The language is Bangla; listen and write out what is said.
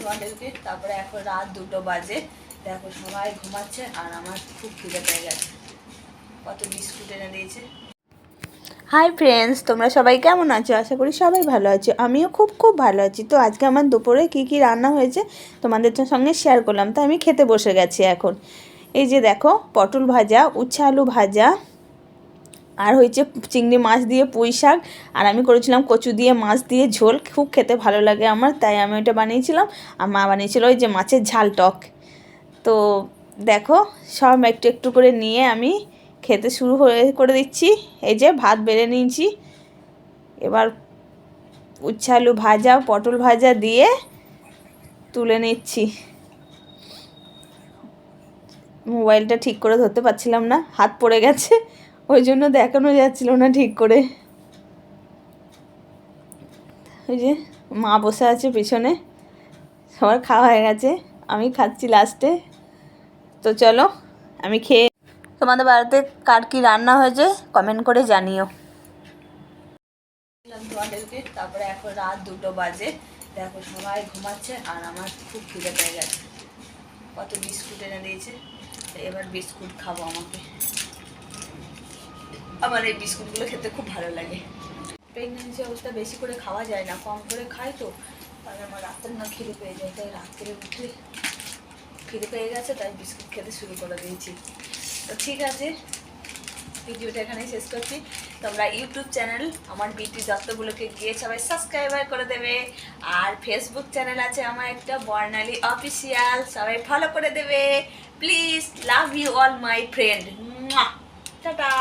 তোমাদেরকে তারপরে এখন রাত দুটো বাজে। দেখো, সবাই ঘুমাচ্ছে আর আমার খুব খিদে পেয়ে গেছে। কত বিস্কুট এনে দিয়েছে। হাই ফ্রেন্ডস তোমরা সবাই কেমন আছো? আশা করি সবাই ভালো আছো। আমিও খুব খুব ভালো আছি। তো আজকে আমার দুপুরে কি কি রান্না হয়েছে তোমাদের সঙ্গে শেয়ার করলাম। তো আমি খেতে বসে গেছি এখন। এই যে দেখো, পটল ভাজা, উচ্ছে আলু ভাজা আর হয়েছে চিংড়ি মাছ দিয়ে পুঁই শাক। আর আমি করেছিলাম কচু দিয়ে মাছ দিয়ে ঝোল, খুব খেতে ভালো লাগে আমার, তাই আমি ওটা বানিয়েছিলাম। আর মা বানিয়েছিল ওই যে মাছের ঝাল টক। তো দেখো, সব একটু একটু করে নিয়ে আমি খেতে শুরু হয়ে, করে দিচ্ছি। এই যে ভাত বেড়ে নিয়েছি। এবার উচ্ছে আলু ভাজা, পটল ভাজা দিয়ে তুলে নিচ্ছি। মোবাইলটা ঠিক করে ধরতে পারছিলাম না, হাত পড়ে গেছে। ওই জন্য দেখানো যাচ্ছিল না ঠিক করে। ওই যে মা বসে আছে পিছনে। সবার খাওয়া হয়ে গেছে। আমি খাচ্ছি লাস্টে তো চলো, আমি খেয়ে তোমাদের বাড়িতে কার কি রান্না হয়েছে কমেন্ট করে জানিও। তারপরে এখন রাত দুটো বাজে। দেখো সবাই ঘুমাচ্ছে আর আমার খুব খিদে পেয়ে গেছে। কত বিস্কুট এনে দিয়েছে। এবার বিস্কুট খাব আমাকে। আমার এই বিস্কুটগুলো খেতে খুব ভালো লাগে। প্রেগনেন্সি অবস্থা বেশি করে খাওয়া যায় না, কম করে খাই তো। তাহলে আমার রাত্রে না খিদে পেয়ে যায়, তাই রাত্রে উঠে খিদে পেয়ে গেছে, তাই বিস্কুট খেতে শুরু করে দিয়েছি। তো ঠিক আছে, ভিডিওটা এখানেই শেষ করছি। তোমরা ইউটিউব চ্যানেল আমার বিটি দত্তগুলোকে গিয়ে সবাই সাবস্ক্রাইবার করে দেবে। আর ফেসবুক চ্যানেল আছে আমার একটা, বর্ণালী অফিসিয়াল সবাই ফলো করে দেবে। Please love you all my friend tata